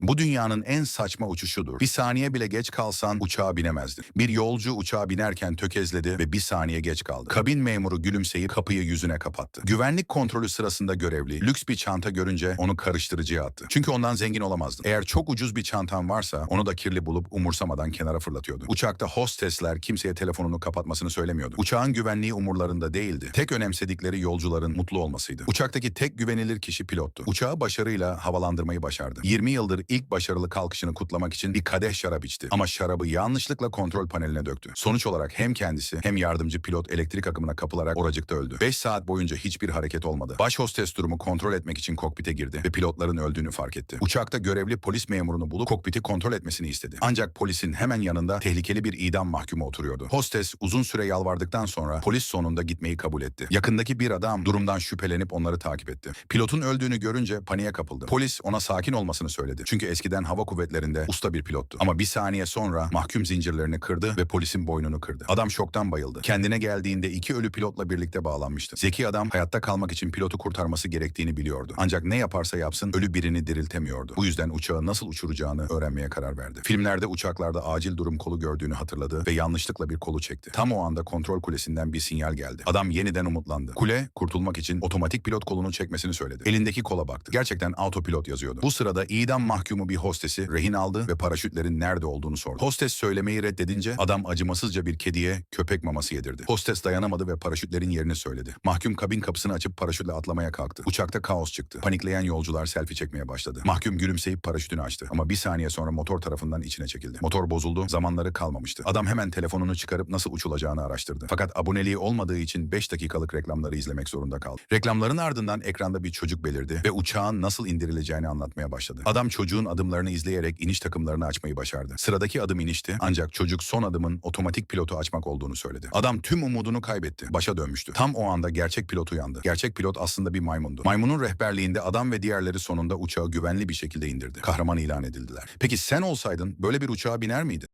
Bu dünyanın en saçma uçuşudur. Bir saniye bile geç kalsan uçağa binemezdin. Bir yolcu uçağa binerken tökezledi ve bir saniye geç kaldı. Kabin memuru gülümseyip kapıyı yüzüne kapattı. Güvenlik kontrolü sırasında görevli lüks bir çanta görünce onu karıştırıcıya attı. Çünkü ondan zengin olamazdın. Eğer çok ucuz bir çantan varsa onu da kirli bulup umursamadan kenara fırlatıyordu. Uçakta hostesler kimseye telefonunu kapatmasını söylemiyordu. Uçağın güvenliği umurlarında değildi. Tek önemsedikleri yolcuların mutlu olmasıydı. Uçaktaki tek güvenilir kişi pilottu. Uçağı başarıyla havalandırmayı başardı. 20 yıldır ilk başarılı kalkışını kutlamak için bir kadeh şarap içti. Ama şarabı yanlışlıkla kontrol paneline döktü. Sonuç olarak hem kendisi hem yardımcı pilot elektrik akımına kapılarak oracıkta öldü. 5 saat boyunca hiçbir hareket olmadı. Baş hostes durumu kontrol etmek için kokpite girdi ve pilotların öldüğünü fark etti. Uçakta görevli polis memurunu bulup kokpiti kontrol etmesini istedi. Ancak polisin hemen yanında tehlikeli bir idam mahkumu oturuyordu. Hostes uzun süre yalvardıktan sonra polis sonunda gitmeyi kabul etti. Yakındaki bir adam durumdan şüphelenip onları takip etti. Pilotun öldüğünü görünce paniğe kapıldı. Polis ona sakin olmasını söyledi. Çünkü eskiden hava kuvvetlerinde usta bir pilottu. Ama bir saniye sonra mahkum zincirlerini kırdı ve polisin boynunu kırdı. Adam şoktan bayıldı. Kendine geldiğinde iki ölü pilotla birlikte bağlanmıştı. Zeki adam hayatta kalmak için pilotu kurtarması gerektiğini biliyordu. Ancak ne yaparsa yapsın ölü birini diriltemiyordu. Bu yüzden uçağı nasıl uçuracağını öğrenmeye karar verdi. Filmlerde uçaklarda acil durum kolu gördüğünü hatırladı ve yanlışlıkla bir kolu çekti. Tam o anda kontrol kulesinden bir sinyal geldi. Adam yeniden umutlandı. Kule kurtulmak için otomatik pilot kolunu çekmesini söyledi. Elindeki kola baktı. Gerçekten autopilot yazıyordu. Bu sırada idam mahkumu bir hostesi rehin aldı ve paraşütlerin nerede olduğunu sordu. Hostes söylemeyi reddedince adam acımasızca bir kediye köpek maması yedirdi. Hostes dayanamadı ve paraşütlerin yerini söyledi. Mahkum kabin kapısını açıp paraşütle atlamaya kalktı. Uçakta kaos çıktı. Panikleyen yolcular selfie çekmeye başladı. Mahkum gülümseyip paraşütünü açtı ama bir saniye sonra motor tarafından içine çekildi. Motor bozuldu, zamanları kalmamıştı. Adam hemen telefonunu çıkarıp nasıl uçulacağını araştırdı. Fakat aboneliği olmadığı için 5 dakikalık reklamları izlemek zorunda kaldı. Reklamların ardından ekranda bir çocuk belirdi ve uçağın nasıl indirileceğini anlatmaya başladı. Adam çocuğun adımlarını izleyerek iniş takımlarını açmayı başardı. Sıradaki adım inişti ancak çocuk son adımın otomatik pilotu açmak olduğunu söyledi. Adam tüm umudunu kaybetti. Başa dönmüştü. Tam o anda gerçek pilot uyandı. Gerçek pilot aslında bir maymundu. Maymunun rehberliğinde adam ve diğerleri sonunda uçağı güvenli bir şekilde indirdi. Kahraman ilan edildiler. Peki sen olsaydın böyle bir uçağa biner miydin?